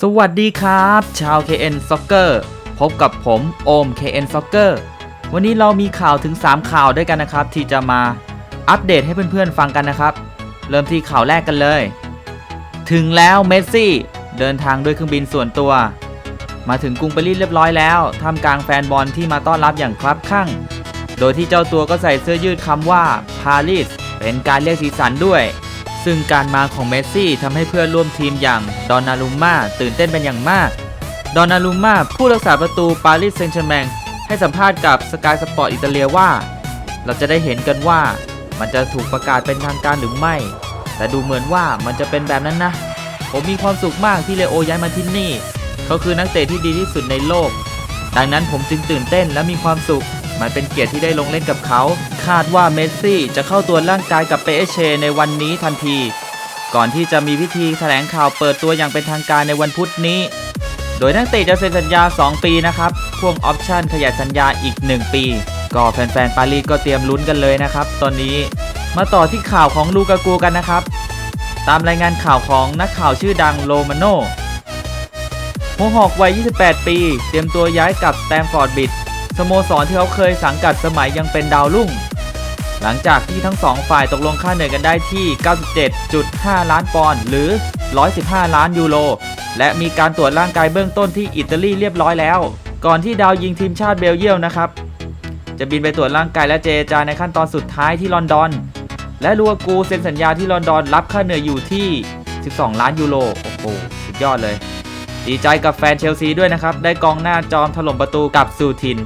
สวัสดีครับ ชาว KN Soccer พบกับผมโอม KN Soccer วันนี้เรามีข่าวถึง 3 ข่าวด้วยกันนะครับ ที่จะมาอัปเดตให้เพื่อนๆฟังกันนะครับ เริ่มที่ข่าวแรกกันเลย ถึงแล้วเมสซี่เดินทางด้วยเครื่องบินส่วนตัว มาถึงกรุงปารีสเรียบร้อยแล้วท่ามกลางแฟนบอลที่มาต้อนรับอย่างครับข้าง โดยที่เจ้าตัวก็ใส่เสื้อยืดคำว่าปารีสเป็นการเรียกสีสันด้วย ซึ่งการมาของเมสซี่ทำให้เพื่อนร่วมทีมอย่างดอนนารุมม่าตื่นเต้นเป็นอย่างมาก ดอนนารุมม่าผู้รักษาประตูปารีสแซงต์แชร์แมงให้สัมภาษณ์กับสกายสปอร์ตอิตาเลียว่า เราจะได้เห็นกันว่ามันจะถูกประกาศเป็นทางการหรือไม่ แต่ดูเหมือนว่ามันจะเป็นแบบนั้นนะ ผมมีความสุขมากที่เลโอย้ายมาที่นี่ เขาคือนักเตะที่ดีที่สุดในโลก ดังนั้นผมจึงตื่นเต้นและมีความสุข มันเป็นเกียรติที่ได้ลงเล่นกับเขา คาดว่าเมสซี่จะเข้าตัวร่างกายกับเปเช ในวันนี้ทันที ก่อนที่จะมีพิธีแถลงข่าวเปิดตัวอย่างเป็นทางการในวันพุธนี้ โดยนักเตะจะเซ็นสัญญา 2 ปีนะครับพ่วงออปชั่นขยายสัญญาอีก 1 ปี ก็แฟนๆปารีสก็เตรียมลุ้นกันเลยนะครับ ตอนนี้มาต่อที่ข่าวของลูกากูกันนะครับ ตามรายงานข่าวของนักข่าวชื่อดังโรมาโนหัวหอกวัย 28 ปี เตรียมตัวย้ายกับแตมฟอร์ดบิด สโมสรที่เขาเคยสังกัดสมัยยังเป็นดาวรุ่ง หลังจากที่ทั้งสองฝ่ายตกลงค่าเหนื่อยกันได้ที่ 97.5 ล้านปอนด์หรือ 115 ล้านยูโร และมีการตรวจร่างกายเบื้องต้นที่อิตาลีเรียบร้อยแล้ว ก่อนที่ดาวยิงทีมชาติเบลเยียมนะครับ จะบินไปตรวจร่างกายและเจรจาในขั้นตอนสุดท้ายที่ลอนดอน และลูอากูเซ็นสัญญาที่ลอนดอนรับค่าเหนื่อยอยู่ที่ 12 ล้านยูโร โอ้โห สุดยอดเลยดีใจกับแฟนเชลซีด้วยนะครับ ได้กองหน้าจอมถล่มประตูกับซูทิน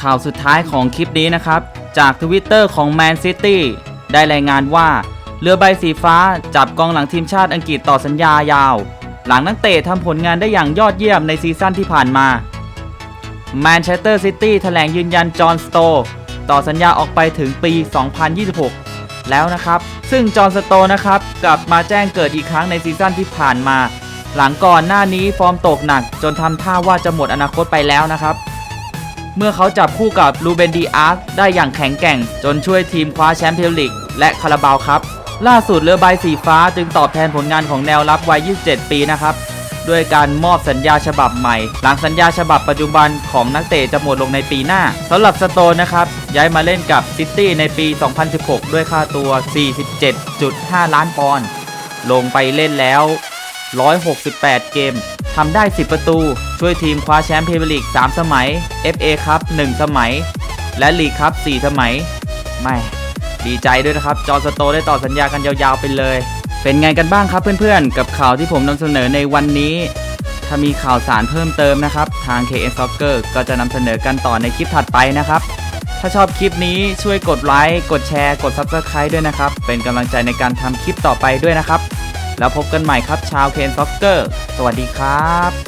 ข่าวสุดท้ายของคลิปนี้นะครับ จากทวิตเตอร์ของ Man City ได้รายงานว่า เรือใบสีฟ้าจับกองหลังทีมชาติอังกฤษต่อสัญญายาว หลังนักเตะทำผลงานได้อย่างยอดเยี่ยมในซีซั่นที่ผ่านมาแมนเชสเตอร์ซิตี้แถลงยืนยันจอห์นสโตต่อสัญญาออกไปถึงปี 2026 แล้วนะครับ ซึ่งจอห์นสโตนะครับกลับมาแจ้งเกิดอีกครั้งในซีซั่นที่ผ่านมา หลังก่อนหน้านี้ฟอร์มตกหนักจนทำท่าว่าจะหมดอนาคตไปแล้วนะครับ เมื่อเขาจับคู่กับลูเบนดีอาร์คได้อย่างแข็งแกร่ง จนช่วยทีมคว้าแชมป์เปี้ยนลีกและคาราบาวครับ ล่าสุดเรือใบสีฟ้าจึงตอบแทนผลงานของแนวรับวัย 27 ปีนะครับด้วยการมอบสัญญาฉบับใหม่ หลังสัญญาฉบับปัจจุบันของนักเตะจะหมดลงในปีหน้าสำหรับสโตนนะครับ ย้ายมาเล่นกับซิตี้ในปี 2016 ด้วยค่าตัว 47.5 ล้านปอนด์ลงไปเล่นแล้ว 168 เกมทำได้ 10 ประตู ช่วยทีมคว้าแชมป์พรีเมียร์ลีก 3 สมัย FA ครับ1สมัย และลีกครับ4สมัย ไม่ดีใจด้วยนะครับ จอร์สโตได้ต่อสัญญากันยาวๆไปเลย เป็นไงกันบ้างครับเพื่อนๆ กับข่าวที่ผมนำเสนอในวันนี้ ถ้ามีข่าวสารเพิ่มเติมนะครับ ทาง KN Soccer ก็จะนำเสนอกันต่อในคลิปถัดไปนะครับ ถ้าชอบคลิปนี้ช่วยกดไลค์ กดแชร์ กด Subscribe ด้วยนะครับ เป็นกำลังใจในการทำคลิปต่อไปด้วยนะครับ แล้วพบกันใหม่ครับชาวเคนซ็อกเกอร์ สวัสดีครับ